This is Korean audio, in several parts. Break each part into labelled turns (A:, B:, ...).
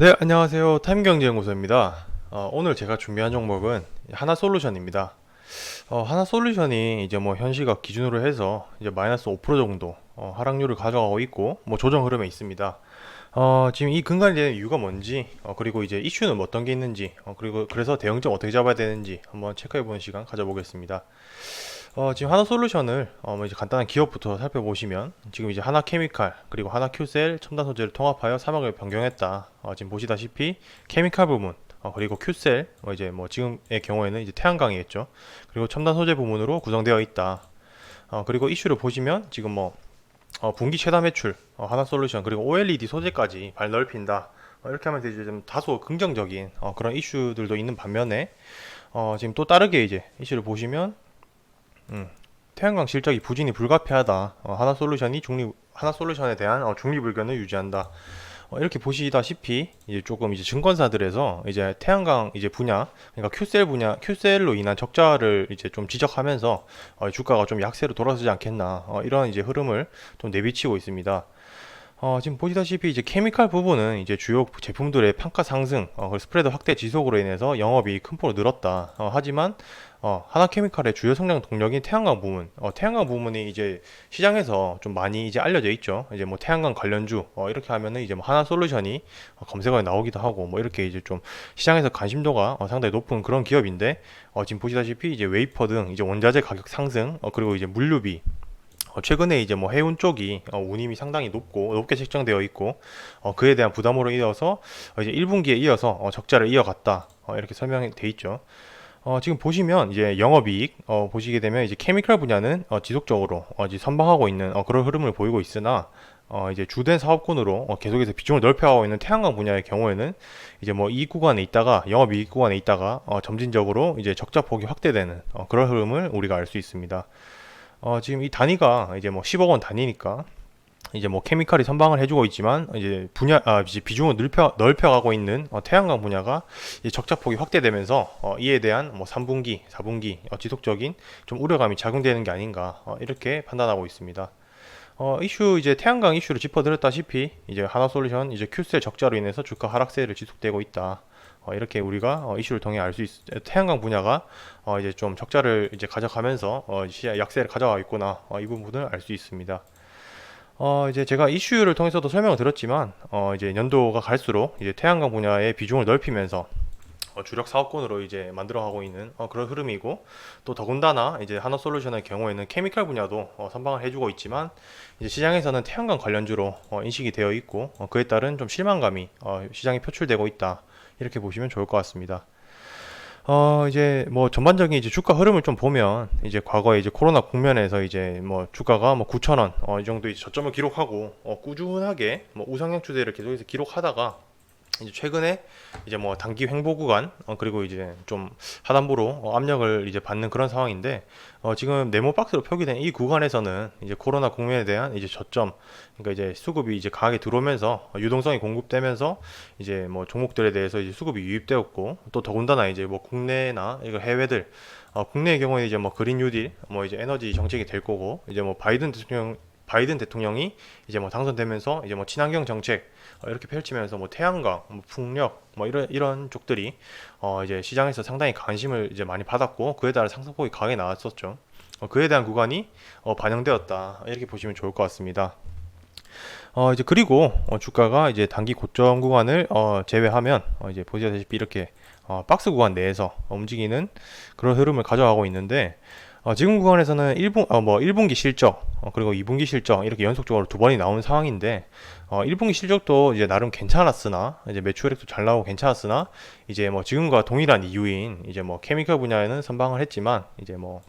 A: 네, 안녕하세요. 타임경제연구소입니다. 어, 오늘 제가 준비한 종목은 하나솔루션입니다. 어, 하나솔루션이 이제 뭐 현시각 기준으로 해서 이제 마이너스 5% 정도 어, 하락률을 가져가고 있고 뭐 조정 흐름에 있습니다. 어, 지금 이 근간이 되는 이유가 뭔지, 어, 그리고 이제 이슈는 뭐 어떤 게 있는지, 어, 그리고 그래서 대응점 어떻게 잡아야 되는지 한번 체크해 보는 시간 가져보겠습니다. 어, 지금 하나 솔루션을 어, 뭐 이제 간단한 기업부터 살펴보시면 지금 이제 하나 케미칼 그리고 하나 큐셀 첨단 소재를 통합하여 사막을 변경했다. 어, 지금 보시다시피 케미칼 부문 어, 그리고 큐셀 어, 이제 뭐 지금의 경우에는 이제 태양광이겠죠. 그리고 첨단 소재 부문으로 구성되어 있다. 어, 그리고 이슈를 보시면 지금 뭐 어, 분기 최다 매출 어, 하나 솔루션 그리고 OLED 소재까지 발 넓힌다. 어, 이렇게 하면서 이제 좀 다소 긍정적인 어, 그런 이슈들도 있는 반면에 어, 지금 또 다르게 이제 이슈를 보시면 음, 태양광 실적이 부진이 불가피하다. 어, 하나 솔루션이 중립 하나 솔루션에 대한 어, 중립 의견을 유지한다. 어, 이렇게 보시다시피 이제 조금 이제 증권사들에서 이제 태양광 이제 분야 그러니까 큐셀 분야 큐셀로 인한 적자를 이제 좀 지적하면서 어, 주가가 좀 약세로 돌아서지 않겠나 어, 이런 이제 흐름을 좀 내비치고 있습니다. 어, 지금 보시다시피 이제 케미칼 부분은 이제 주요 제품들의 판가 상승, 어, 그리고 스프레드 확대 지속으로 인해서 영업이 큰 폭으로 늘었다. 어, 하지만 어, 하나케미칼의 주요 성장 동력인 태양광 부문, 어, 태양광 부문이 이제 시장에서 좀 많이 이제 알려져 있죠. 이제 뭐 태양광 관련주, 어, 이렇게 하면은 이제 뭐 하나 솔루션이 어, 검색어에 나오기도 하고, 뭐 이렇게 이제 좀 시장에서 관심도가 어, 상당히 높은 그런 기업인데, 어, 지금 보시다시피 이제 웨이퍼 등 이제 원자재 가격 상승, 어, 그리고 이제 물류비, 어, 최근에 이제 뭐 해운 쪽이 어, 운임이 상당히 높고 높게 책정되어 있고 어, 그에 대한 부담으로 이어서 어, 이제 1분기에 이어서 어, 적자를 이어갔다 어, 이렇게 설명이 돼 있죠. 어, 지금 보시면 이제 영업이익 어, 보시게 되면 이제 케미칼 분야는 어, 지속적으로 어, 이제 선방하고 있는 어, 그런 흐름을 보이고 있으나 어, 이제 주된 사업군으로 어, 계속해서 비중을 넓혀가고 있는 태양광 분야의 경우에는 이제 뭐 이익 구간에 있다가 영업이익 구간에 있다가 어, 점진적으로 이제 적자 폭이 확대되는 어, 그런 흐름을 우리가 알 수 있습니다. 어, 지금 이 단위가 이제 뭐 10억 원 단위니까 이제 뭐 케미칼이 선방을 해주고 있지만 이제 분야 아 이제 비중을 넓혀 넓혀가고 있는 어, 태양광 분야가 적자폭이 확대되면서 어, 이에 대한 뭐 3분기, 4분기 어, 지속적인 좀 우려감이 작용되는 게 아닌가 어, 이렇게 판단하고 있습니다. 어, 이슈 이제 태양광 이슈를 짚어드렸다시피 이제 하나솔루션 이제 큐셀 적자로 인해서 주가 하락세를 지속되고 있다. 어, 이렇게 우리가 어, 이슈를 통해 알 수 있, 태양광 분야가 어, 이제 좀 적자를 이제 가져가면서 어, 약세를 가져가고 있구나 어, 이 부분을 알 수 있습니다. 어, 이제 제가 이슈를 통해서도 설명을 드렸지만 어, 이제 연도가 갈수록 이제 태양광 분야의 비중을 넓히면서 어, 주력 사업군으로 이제 만들어가고 있는 어, 그런 흐름이고 또 더군다나 이제 하나솔루션의 경우에는 케미칼 분야도 어, 선방을 해주고 있지만 이제 시장에서는 태양광 관련주로 어, 인식이 되어 있고 어, 그에 따른 좀 실망감이 어, 시장에 표출되고 있다 이렇게 보시면 좋을 것 같습니다. 어, 이제 뭐 전반적인 이제 주가 흐름을 좀 보면 이제 과거에 이제 코로나 국면에서 이제 뭐 주가가 뭐 9,000원 어, 이 정도 이제 저점을 기록하고 어, 꾸준하게 뭐 우상향 추세를 계속해서 기록하다가 이제 최근에 이제 뭐 단기 횡보 구간 어, 그리고 이제 좀 하단부로 어, 압력을 이제 받는 그런 상황인데 어, 지금 네모 박스로 표기된 이 구간에서는 이제 코로나 국면에 대한 이제 저점 그러니까 이제 수급이 이제 강하게 들어오면서 어, 유동성이 공급되면서 이제 뭐 종목들에 대해서 이제 수급이 유입되었고 또 더군다나 이제 뭐 국내나 이거 해외들 어, 국내의 경우에 이제 뭐 그린 뉴딜 뭐 이제 에너지 정책이 될 거고 이제 뭐 바이든 대통령 바이든 대통령이 이제 뭐 당선되면서 이제 뭐 친환경 정책 어, 이렇게 펼치면서 뭐 태양광, 뭐 풍력 뭐 이런 이런 쪽들이 어 이제 시장에서 상당히 관심을 이제 많이 받았고 그에 따라 상승폭이 강하게 나왔었죠. 어, 그에 대한 구간이 어, 반영되었다 이렇게 보시면 좋을 것 같습니다. 어 이제 그리고 어, 주가가 이제 단기 고점 구간을 어, 제외하면 어, 이제 보시다시피 이렇게 어, 박스 구간 내에서 움직이는 그런 흐름을 가져가고 있는데 어, 지금 구간에서는 1분, 어, 뭐 1분기 실적, 어, 그리고 2분기 실적 이렇게 연속적으로 두 번이 나온 상황인데 어, 1분기 실적도 이제 나름 괜찮았으나 이제 매출액도 잘 나오고 괜찮았으나 이제 뭐 지금과 동일한 이유인 이제 뭐 케미컬 분야에는 선방을 했지만 이제 뭐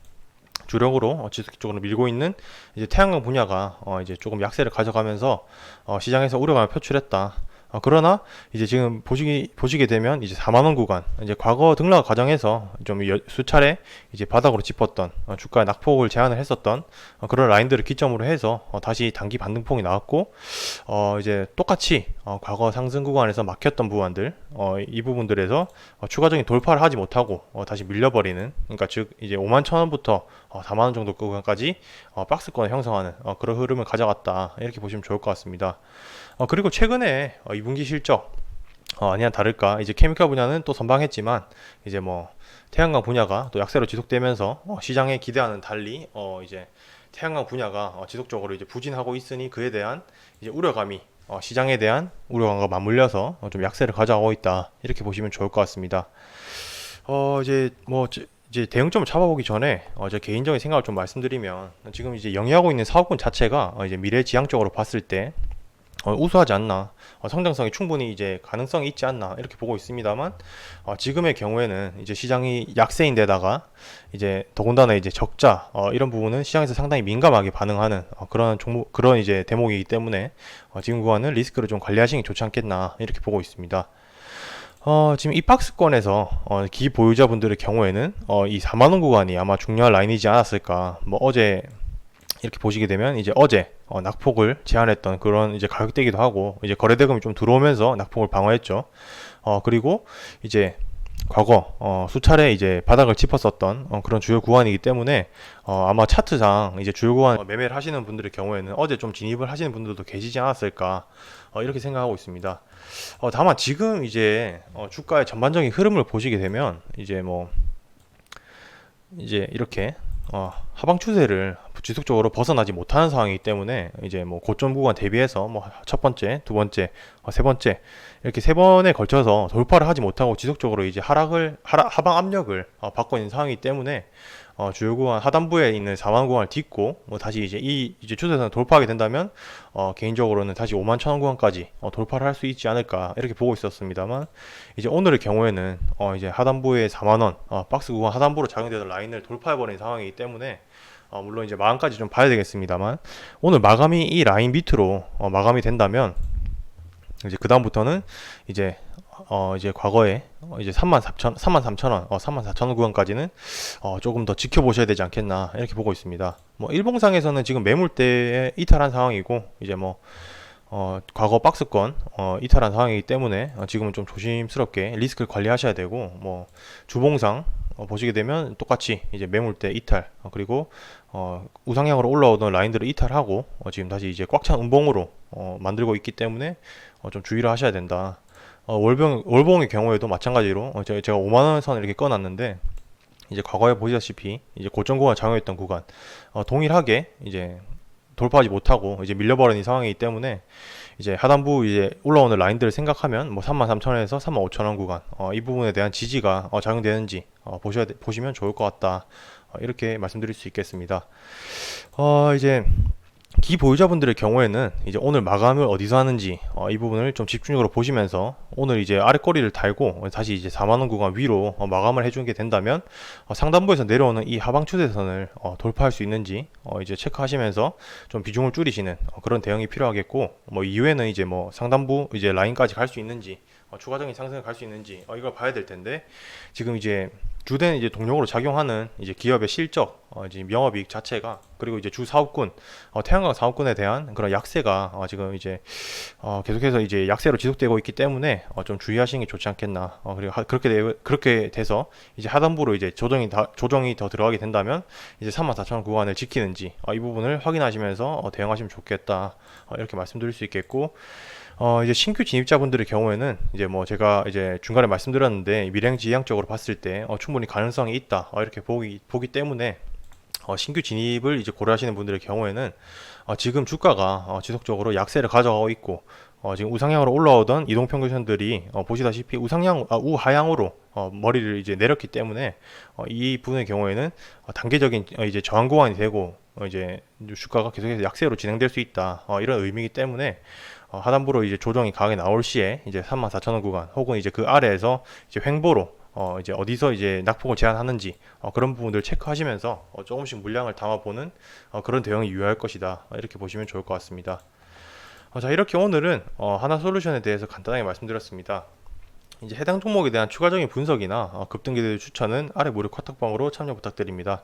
A: 주력으로 어, 지속적으로 밀고 있는 이제 태양광 분야가 어, 이제 조금 약세를 가져가면서 어, 시장에서 우려감을 표출했다. 어, 그러나 이제 지금 보시기 보시게 되면 이제 4만 원 구간 이제 과거 등락 과정에서 좀 여- 수차례 이제 바닥으로 짚었던 어, 주가 낙폭을 제한을 했었던 어, 그런 라인들을 기점으로 해서 어, 다시 단기 반등폭이 나왔고 어, 이제 똑같이 어, 과거 상승 구간에서 막혔던 부분들 어, 이 부분들에서 어, 추가적인 돌파를 하지 못하고 어, 다시 밀려버리는 그러니까 즉 이제 5만 천 원부터 어, 4만 원 정도 구간까지 어, 박스권을 형성하는 어, 그런 흐름을 가져갔다 이렇게 보시면 좋을 것 같습니다. 어, 그리고 최근에 어, 2분기 실적 어, 아니야 다를까 이제 케미칼 분야는 또 선방했지만 이제 뭐 태양광 분야가 또 약세로 지속되면서 어, 시장의 기대와는 달리 어, 이제 태양광 분야가 어, 지속적으로 이제 부진하고 있으니 그에 대한 이제 우려감이 어, 시장에 대한 우려감과 맞물려서 어, 좀 약세를 가져가고 있다 이렇게 보시면 좋을 것 같습니다. 어 이제 뭐 저- 이제 대응점을 잡아보기 전에 어, 제 개인적인 생각을 좀 말씀드리면 지금 이제 영위하고 있는 사업군 자체가 어, 이제 미래지향적으로 봤을 때 어, 우수하지 않나 어, 성장성이 충분히 이제 가능성이 있지 않나 이렇게 보고 있습니다만 어, 지금의 경우에는 이제 시장이 약세인데다가 이제 더군다나 이제 적자 어, 이런 부분은 시장에서 상당히 민감하게 반응하는 어, 그런 종목 그런 이제 대목이기 때문에 어, 지금 구간은 리스크를 좀 관리하시는 게 좋지 않겠나 이렇게 보고 있습니다. 어, 지금 이 박스권에서 어, 기 보유자분들의 경우에는 어, 이 4만 원 구간이 아마 중요한 라인이지 않았을까. 뭐 어제 이렇게 보시게 되면 이제 어제 어, 낙폭을 제한했던 그런 이제 가격대기도 하고 이제 거래대금이 좀 들어오면서 낙폭을 방어했죠. 어, 그리고 이제 과거 어, 수차례 이제 바닥을 짚었었던 어, 그런 주요 구간이기 때문에 어, 아마 차트상 이제 주요 구간 어, 매매를 하시는 분들의 경우에는 어제 좀 진입을 하시는 분들도 계시지 않았을까 어, 이렇게 생각하고 있습니다. 어, 다만 지금 이제 어, 주가의 전반적인 흐름을 보시게 되면 이제 뭐 이제 이렇게 어, 하방 추세를 지속적으로 벗어나지 못하는 상황이기 때문에 이제 뭐 고점 구간 대비해서 뭐 첫 번째, 두 번째, 어, 세 번째 이렇게 세 번에 걸쳐서 돌파를 하지 못하고 지속적으로 이제 하락을 하락, 하방 압력을 어, 받고 있는 상황이기 때문에 어, 주요 구간 하단부에 있는 4만 구간을 딛고 뭐 다시 이제 이 이제 추세선 돌파하게 된다면 어, 개인적으로는 다시 5만 천 원 구간까지 어, 돌파를 할 수 있지 않을까 이렇게 보고 있었습니다만 이제 오늘의 경우에는 어, 이제 하단부에 4만 원 어, 박스 구간 하단부로 작용되는 라인을 돌파해 버린 상황이기 때문에 어, 물론 이제 마감까지 좀 봐야 되겠습니다만 오늘 마감이 이 라인 밑으로 어, 마감이 된다면 이제 그 다음부터는 이제 어 이제 과거에 어, 이제 3만 4천 3만 3천 원, 어 3만 4천 원 구간까지는 어 조금 더 지켜보셔야 되지 않겠나 이렇게 보고 있습니다. 뭐 일봉상에서는 지금 매물대에 이탈한 상황이고 이제 뭐 어, 과거 박스권 어, 이탈한 상황이기 때문에 어, 지금은 좀 조심스럽게 리스크를 관리하셔야 되고 뭐 주봉상 어, 보시게 되면 똑같이 이제 매물대 이탈 어, 그리고 어, 우상향으로 올라오던 라인들을 이탈하고 어, 지금 다시 이제 꽉 찬 음봉으로 어, 만들고 있기 때문에 어, 좀 주의를 하셔야 된다. 어, 월봉 월봉의 경우에도 마찬가지로 어, 제가, 제가 5만 원 선을 이렇게 꺼놨는데 이제 과거에 보시다시피 이제 고점 구간 작용했던 구간 어, 동일하게 이제 돌파하지 못하고 이제 밀려버린 상황이기 때문에 이제 하단부 이제 올라오는 라인들을 생각하면 뭐 33,000원에서 35,000원 구간 어, 이 부분에 대한 지지가 어, 작용되는지 어, 보셔야 돼- 보시면 좋을 것 같다 어, 이렇게 말씀드릴 수 있겠습니다. 어, 이제 기 보유자분들의 경우에는 이제 오늘 마감을 어디서 하는지 어, 이 부분을 좀 집중적으로 보시면서 오늘 이제 아래 꼬리를 달고 다시 이제 4만원 구간 위로 어, 마감을 해주게 된다면 어, 상단부에서 내려오는 이 하방 추세선을 어, 돌파할 수 있는지 어, 이제 체크하시면서 좀 비중을 줄이시는 어, 그런 대응이 필요하겠고 뭐 이후에는 이제 뭐 상단부 이제 라인까지 갈 수 있는지 어, 추가적인 상승을 갈 수 있는지 어, 이걸 봐야 될 텐데 지금 이제 주된 이제 동력으로 작용하는 이제 기업의 실적, 어, 이제 영업이익 자체가 그리고 이제 주 사업군, 어, 태양광 사업군에 대한 그런 약세가 어, 지금 이제 어, 계속해서 이제 약세로 지속되고 있기 때문에 어, 좀 주의하시는 게 좋지 않겠나. 어, 그리고 하- 그렇게 되, 그렇게 돼서 이제 하단부로 이제 조정이 다, 조정이 더 들어가게 된다면 이제 34,000원 구간을 지키는지 어, 이 부분을 확인하시면서 어, 대응하시면 좋겠다. 어, 이렇게 말씀드릴 수 있겠고. 어, 이제 신규 진입자분들의 경우에는 이제 뭐 제가 이제 중간에 말씀드렸는데 미래지향적으로 봤을 때 어, 충분히 가능성이 있다. 어, 이렇게 보기 보기 때문에 어, 신규 진입을 이제 고려하시는 분들의 경우에는 어, 지금 주가가 어, 지속적으로 약세를 가져가고 있고 어, 지금 우상향으로 올라오던 이동평균선들이 어, 보시다시피 우상향 아, 우하향으로 어, 머리를 이제 내렸기 때문에 어, 이 부분의 경우에는 어, 단계적인 어, 이제 저항 구간이 되고 어, 이제 주가가 계속해서 약세로 진행될 수 있다 어, 이런 의미이기 때문에 어, 하단부로 이제 조정이 강하게 나올 시에 이제 34,000원 구간 혹은 이제 그 아래에서 이제 횡보로 어 이제 어디서 이제 낙폭을 제한하는지 어 그런 부분들 체크하시면서 어 조금씩 물량을 담아보는 어 그런 대응이 유효할 것이다 어 이렇게 보시면 좋을 것 같습니다. 어 자 이렇게 오늘은 어 하나 솔루션에 대해서 간단하게 말씀드렸습니다. 이제 해당 종목에 대한 추가적인 분석이나 어 급등기들 추천은 아래 무료 카톡방으로 참여 부탁드립니다.